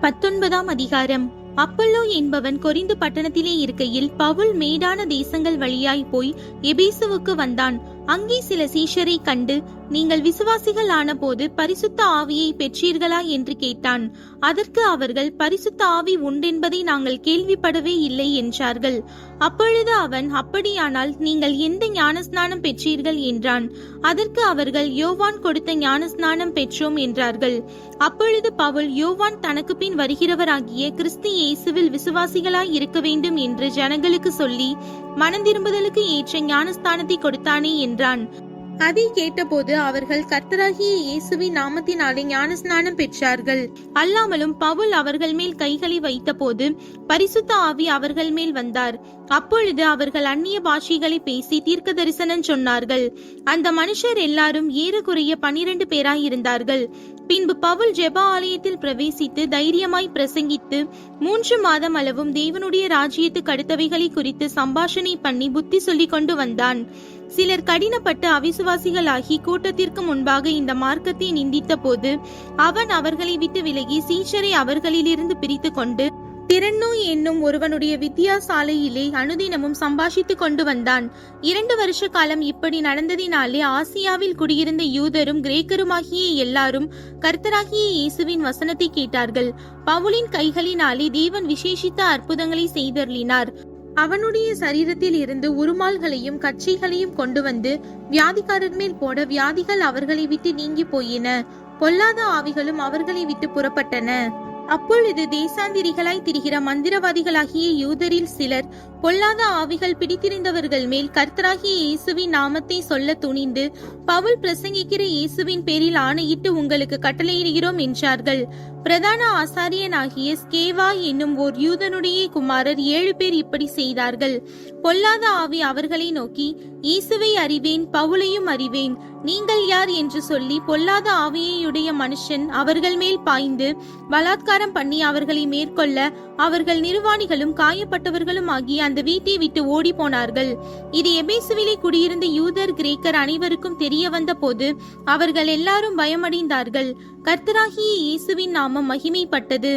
பத்தொன்பதாம் அதிகாரம். அப்பல்லோ என்பவன் கொரிந்து பட்டணத்திலே இருக்கையில் பவுல் மேடான தேசங்கள் வழியாய் போய் எபேசுவுக்கு வந்தான். அங்கே சில சீஷரை கண்டு நீங்கள் விசுவாசிகள் ஆனபோது பரிசுத்த ஆவியை பெற்றீர்களா என்று கேட்டான். அதற்கு அவர்கள் பரிசுத்த ஆவி உண்டென்பதை நாங்கள் கேள்விப்படவே இல்லை என்றார்கள். அப்பொழுது அவன் அப்படியானால் நீங்கள் எந்த ஞானஸ்நானம் பெற்றீர்கள்? என்றான். அதற்கு அவர்கள் யோவான் கொடுத்த ஞானஸ்நானம் பெற்றோம் என்றார்கள். அப்பொழுது பவுல் யோவான் தனக்கு பின் வருகிறவராகிய கிறிஸ்து இயேசுவில் விசுவாசிகளாய் இருக்க வேண்டும் என்று ஜனங்களுக்கு சொல்லி மனந்திரும்புதலுக்கு ஏற்ற ஞானஸ்தானத்தை கொடுத்தானே என்றான். அதை கேட்டபோது அவர்கள் கர்த்தராகிய இயேசுவின் நாமத்தினாலே ஞானஸ்நானம் பெற்றார்கள். அல்லாமலும் பவுல் அவர்கள் மேல் கைகளை வைத்தபோது பரிசுத்த ஆவி அவர்கள் மேல் வந்தார். அப்பொழுது அவர்கள் அந்நிய பாஷைகளை பேசி தீர்க்க தரிசனம் சொன்னார்கள். அந்த மனுஷர் எல்லாரும் ஏறக்குறைய பனிரெண்டு பேராயிருந்தார்கள் பின்பு பவுல் ஜெப ஆலயத்தில் பிரவேசித்து தைரியமாய் பிரசங்கித்து மூன்று மாதம் அளவும் தேவனுடைய ராஜ்யத்துக்கு அடுத்தவைகளை குறித்து சம்பாஷணை பண்ணி புத்தி சொல்லிக் கொண்டு வந்தான். சிலர் கடினப்பட்டு அவிசுவாசிகளாகி கூட்டத்திற்கு முன்பாக இந்த மார்க்கத்தை நிந்தித்த போது அவன் அவர்களை விட்டு விலகி சீஷரை அவர்களிலிருந்து பிரித்து கொண்டு திறன்னு என்னும் ஒருவனுடைய வித்தியாசாலையிலே அனுதினமும் சம்பாஷித்துக் கொண்டு வந்தான். இரண்டு வருஷ காலம் இப்படி நடந்ததினாலே ஆசியாவில் குடியிருந்த யூதரும் கிரேக்கருமாகிய எல்லாரும் கர்த்தராகிய இயேசுவின் வசனத்தை கேட்டார்கள். பவுலின் கைகளினாலே தேவன் விசேஷித்த அற்புதங்களை செய்தருளினார். அவனுடைய சரீரத்தில் இருந்து உருமால்களையும் கச்சைகளையும் கொண்டு வந்து வியாதிக்காரர் மேல் போட வியாதிகள் அவர்களை விட்டு நீங்கி போயின. பொல்லாத ஆவிகளும் அவர்களை விட்டு புறப்பட்டன. அப்பொழுது தேசாந்திரிகளாய் திரிகிற மந்திரவாதிகளாகிய யூதரில் சிலர் பொல்லாத ஆவிகள் பிடித்திருந்தவர்கள் மேல் கர்த்தராகிய இயேசுவின் நாமத்தை சொல்ல துணிந்து பவுல் பிரசங்கிக்கிற இயேசுவின் பேரில் ஆணையிட்டு உங்களுக்கு கட்டளையிடுகிறோம் என்றார்கள். பிரதான ஆசாரியனாகிய ஸ்கேவா என்னும் ஓர் யூதனுடைய குமாரர் ஏழு பேர் இப்படி செய்தார்கள். பொல்லாத ஆவி அவர்களை நோக்கி இயேசுவை அறிவேன் பவுலையும் அறிவேன். நீங்கள் யார் என்று சொல்லி பொல்லாத ஆவியையுடைய மனுஷன் அவர்கள் மேல் பாய்ந்து பலாத்காரம் பண்ணி அவர்களை மேற்கொள்ள அவர்கள் நிர்வாணிகளும் காயப்பட்டவர்களும் ஆகிய அந்த வீட்டை விட்டு ஓடி போனார்கள். இது எபேசுவிலே குடியிருந்த யூதர் கிரேக்கர் அனைவருக்கும் தெரிய வந்த போது அவர்கள் எல்லாரும் பயமடைந்தார்கள். கர்த்தராகிய இயேசுவின் நாமம் மகிமைப்பட்டது.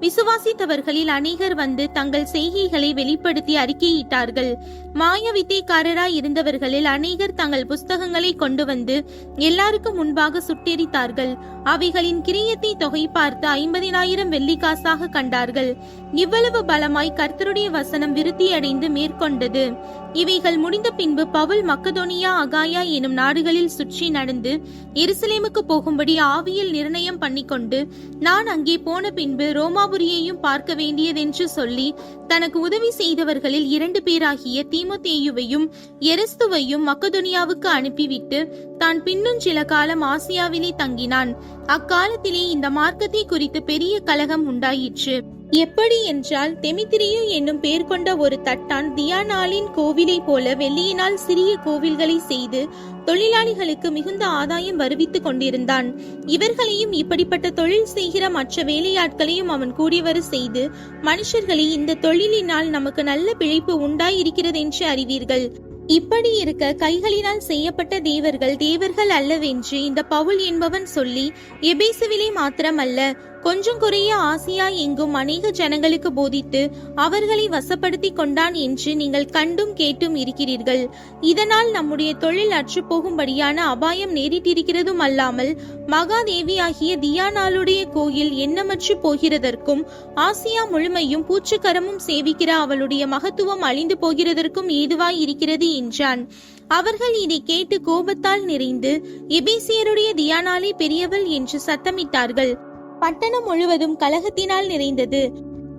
விசுவாசித்தவர்களில் அநேகர் வந்து தங்கள் செய்கைகளை வெளிப்படுத்தி அறிக்கையிட்டார்கள். மாய வித்தைக்காரராய் இருந்தவர்களில் அநேகர் தங்கள் புஸ்தகங்களை கொண்டு வந்து எல்லாருக்கும் முன்பாக சுட்டெரித்தார்கள். அவைகளின் கிரியத்தை தொகை பார்த்து ஐம்பதினாயிரம் வெள்ளிக்காசாக கண்டார்கள். இவ்வளவு பலமாய் கர்த்தருடைய வசனம் விருத்தியடைந்து மேற்கொண்டது. இவைகள் முடிந்த பின்பு பவுல் மக்கதோனியா அகாயா எனும் நாடுகளில் சுற்றி நடந்து எருசலேமுக்கு போகும்படி ஆவியில் நிர்ணயம் பண்ணிக்கொண்டு நான் அங்கே போன பின்பு ரோமாபுரியையும் பார்க்க வேண்டியதென்று சொல்லி தனக்கு உதவி செய்தவர்களில் இரண்டு பேராகிய தீமோத்தேயுவையும் எரஸ்துவையும் மக்கதோனியாவுக்கு அனுப்பிவிட்டு தான் பின்னும் சில காலம் ஆசியாவிலே தங்கினான். அக்காலத்திலே இந்த மார்க்கத்தை குறித்து பெரிய கலகம் உண்டாயிற்று. எப்படி என்றால் தெமித்திரியு என்னும் பேர் கொண்ட ஒரு தட்டான் தியானாலின் கோவிலை போல வெள்ளியினால் சிறிய கோவில்களை செய்து தொழிலாளிகளுக்கு மிகுந்த ஆதாயம் வருவித்துக் கொண்டிருந்தான். இவர்களையும் இப்படிப்பட்ட தொழில் செய்கிற மற்ற வேலையாட்களையும் அவன் கூடிவர செய்து மனுஷர்களை இந்த தொழிலினால் நமக்கு நல்ல பிழைப்பு உண்டாயிருக்கிறது என்று அறிவீர்கள். இப்படி இருக்க கைகளினால் செய்யப்பட்ட தேவர்கள் தேவர்கள் அல்லவென்று இந்த பவுல் என்பவன் சொல்லி எபேசுவிலே மாத்திரமல்ல கொஞ்சம் குறைய ஆசியா எங்கும் அநேக ஜனங்களுக்கு போதித்து அவர்களை வசப்படுத்தி கொண்டான் என்று நீங்கள் கண்டும் கேட்டும் இருக்கிறீர்கள். இதனால் நம்முடைய தொழில் அற்று போகும்படியான அபாயம் நேரிட்டிருக்கிறதும் அல்லாமல் மகாதேவியாகிய தியானாளுடைய கோயில் எண்ணமற்று போகிறதற்கும் ஆசியா முழுமையும் பூச்சுக்கரமும் சேவிக்கிற அவளுடைய மகத்துவம் அழிந்து போகிறதற்கும் ஏதுவாய் இருக்கிறது என்றான். அவர்கள் இதை கேட்டு கோபத்தால் நிறைந்து எபேசியருடைய தியானாலே பெரியவள் என்று சத்தமிட்டார்கள். பட்டணம் முழுவதும் கலகத்தினால் நிறைந்தது.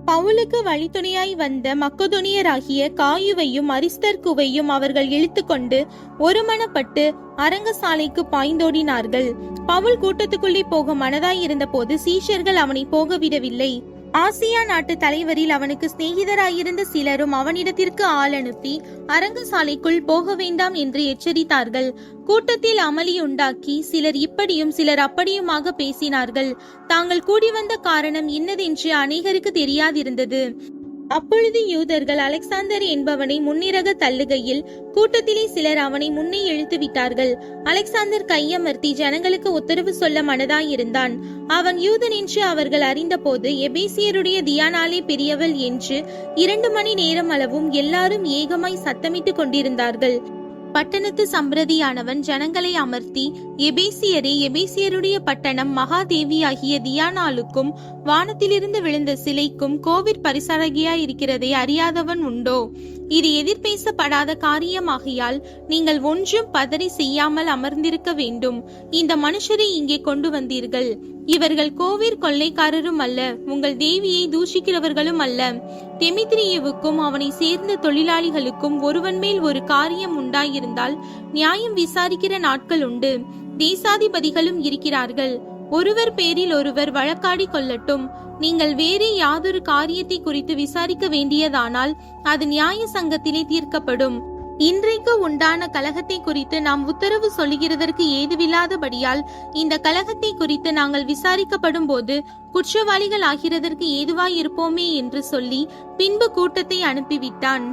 பவுலுக்கு வழித்துணையாய் வந்த மக்கதொனியராகிய காயுவையும் அரிஸ்தர்குவையும் அவர்கள் இழுத்துக்கொண்டு ஒருமனப்பட்டு அரங்கசாலைக்கு பாய்ந்தோடினார்கள். பவுல் கூட்டத்துக்குள்ளே போக மனதாய் இருந்தபோது சீஷர்கள் அவனை போக விடவில்லை ஆசியா நாட்டு தலைவரில் அவனுக்கு சிநேகிதராயிருந்த சிலரும் அவனிடத்திற்கு ஆள் அனுப்பி அரங்கசாலைக்குள் போக வேண்டாம் என்று எச்சரித்தார்கள். கூட்டத்தில் அமளி உண்டாக்கி சிலர் இப்படியும் சிலர் அப்படியுமாக பேசினார்கள். தாங்கள் கூடி வந்த காரணம் இன்னதென்று அநேகருக்கு தெரியாதிருந்தது. அப்பொழுது யூதர்கள் அலெக்சாந்தர் என்பவனை முன்னிறக தள்ளுகையில் கூட்டத்திலே சிலர் அவனை முன்னே இழுத்து விட்டார்கள். அலெக்சாந்தர் கையமர்த்தி ஜனங்களுக்கு உத்தரவு சொல்ல மனதாயிருந்தான். அவன் யூதன் என்று அவர்கள் அறிந்தபோது எபேசியருடைய தியானாலே பெரியவள் என்று இரண்டு மணி நேரம் அளவும் எல்லாரும் ஏகமாய் சத்தமிட்டுக் கொண்டிருந்தார்கள். பட்டணத்து சம்பிரதியானவன் ஜனங்களை அமர்த்தி எபேசியரே எபேசியருடைய பட்டணம் மகாதேவியாகிய தியானாளுக்கும் வானத்திலிருந்து விழுந்த சிலைக்கும் கோவிற் பரிசரகியாயிருக்கிறதை அறியாதவன் உண்டோ? இது எதிர்பேசப்படாத காரியமாகியால் நீங்கள் ஒன்றும் பதறி செய்யாமல் அமர்ந்திருக்க வேண்டும். இந்த மனுஷரை இங்கே கொண்டு வந்தீர்கள். இவர்கள் கோவிற் கொள்ளைக்காரரும் அல்ல உங்கள் தேவியை தூஷிக்கிறவர்களும் அல்ல. தெமித்ரியவுக்கும் அவனை சேர்ந்த தொழிலாளிகளுக்கும் ஒருவன் மேல் ஒரு காரியம் உண்டாயிருந்தால் நியாயம் விசாரிக்கிற நாட்கள் உண்டு. தேசாதிபதிகளும் இருக்கிறார்கள். ஒருவர் பேரில் ஒருவர் வழக்காடி கொள்ளட்டும். நீங்கள் வேறு யாதொரு காரியத்தை குறித்து விசாரிக்க வேண்டியதானால் அது நியாய சங்கத்திலே தீர்க்கப்படும். இன்றைக்கு உண்டான கலகத்தை குறித்து நாம் உத்தரவு சொல்லுகிறதற்கு ஏதுவில்லாதபடியால் இந்த கலகத்தை குறித்து நாங்கள் விசாரிக்கப்படும் போது குற்றவாளிகள் ஆகிறதற்கு ஏதுவாயிருப்போமே என்று சொல்லி பின்பு கூட்டத்தை அனுப்பிவிட்டான்.